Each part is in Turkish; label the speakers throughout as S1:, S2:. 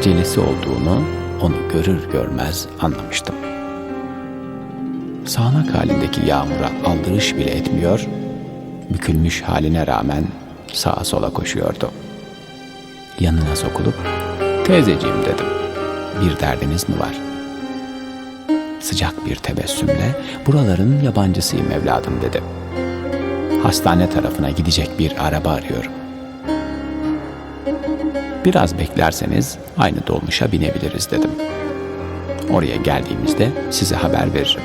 S1: acelesi olduğunu onu görür görmez anlamıştım. Sağanak halindeki yağmura aldırış bile etmiyor, bükülmüş haline rağmen sağa sola koşuyordu. Yanına sokulup, teyzeciğim dedim, bir derdiniz mi var? Sıcak bir tebessümle, buraların yabancısıyım evladım dedi. Hastane tarafına gidecek bir araba arıyorum. Biraz beklerseniz aynı dolmuşa binebiliriz dedim. Oraya geldiğimizde size haber veririm.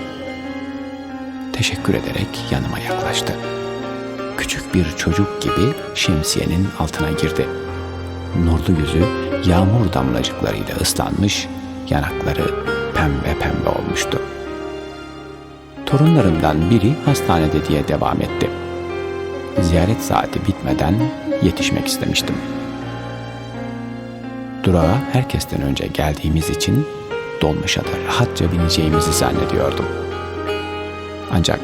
S1: Teşekkür ederek yanıma yaklaştı. Küçük bir çocuk gibi şemsiyenin altına girdi. Nurlu yüzü yağmur damlacıklarıyla ıslanmış, yanakları pembe pembe olmuştu. Torunlarımdan biri hastanede diye devam etti. Ziyaret saati bitmeden yetişmek istemiştim. Durağa herkesten önce geldiğimiz için dolmuşa da rahatça bineceğimizi zannediyordum. Ancak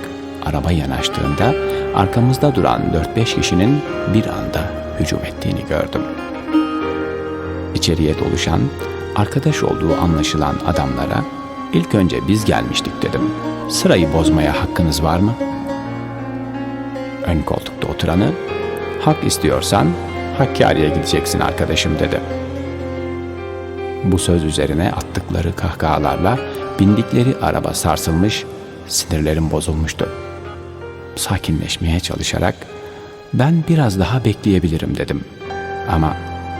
S1: araba yanaştığında arkamızda duran 4-5 kişinin bir anda hücum ettiğini gördüm. İçeriye doluşan, arkadaş olduğu anlaşılan adamlara ilk önce biz gelmiştik dedim. Sırayı bozmaya hakkınız var mı? Ön koltukta oturanı, hak istiyorsan Hakkari'ye gideceksin arkadaşım dedi. Bu söz üzerine attıkları kahkahalarla bindikleri araba sarsılmış, sinirlerim bozulmuştu. Sakinleşmeye çalışarak ben biraz daha bekleyebilirim dedim. Ama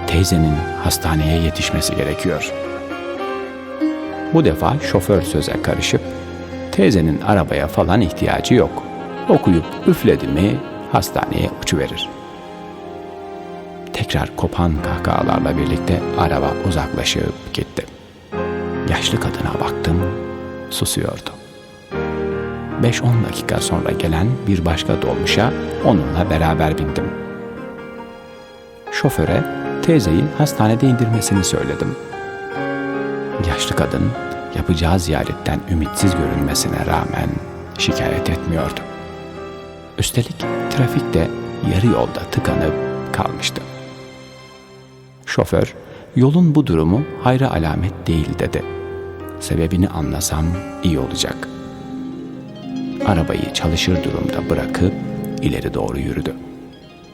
S1: teyzenin hastaneye yetişmesi gerekiyor. Bu defa şoför söze karışıp teyzenin arabaya falan ihtiyacı yok. Okuyup üfledi mi hastaneye uçuverir. Tekrar kopan kahkahalarla birlikte araba uzaklaşıp gitti. Yaşlı kadına baktım, susuyordu. 5-10 dakika sonra gelen bir başka dolmuşa onunla beraber bindim. Şoföre teyzeyi hastanede indirmesini söyledim. Yaşlı kadın yapacağı ziyaretten ümitsiz görünmesine rağmen şikayet etmiyordu. Üstelik trafik de yarı yolda tıkanıp kalmıştı. Şoför, yolun bu durumu hayra alamet değil dedi. Sebebini anlasam iyi olacak. Arabayı çalışır durumda bırakıp ileri doğru yürüdü.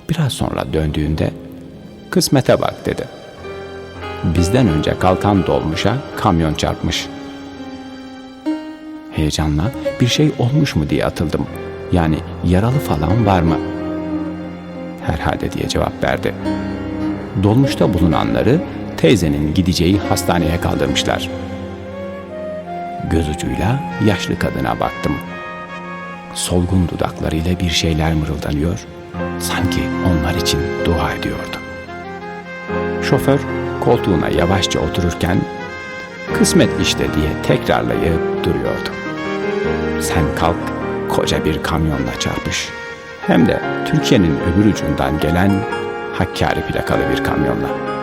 S1: Biraz sonra döndüğünde kısmete bak dedi. Bizden önce kalkan dolmuşa kamyon çarpmış. Heyecanla bir şey olmuş mu diye atıldım. Yani yaralı falan var mı? Herhalde diye cevap verdi. Dolmuşta bulunanları teyzenin gideceği hastaneye kaldırmışlar. Göz ucuyla yaşlı kadına baktım. Solgun dudaklarıyla bir şeyler mırıldanıyor, sanki onlar için dua ediyordu. Şoför koltuğuna yavaşça otururken kısmet işte diye tekrarlayıp duruyordu. Sen kalk koca bir kamyonla çarpış. Hem de Türkiye'nin öbür ucundan gelen Hakkari plakalı bir kamyonla.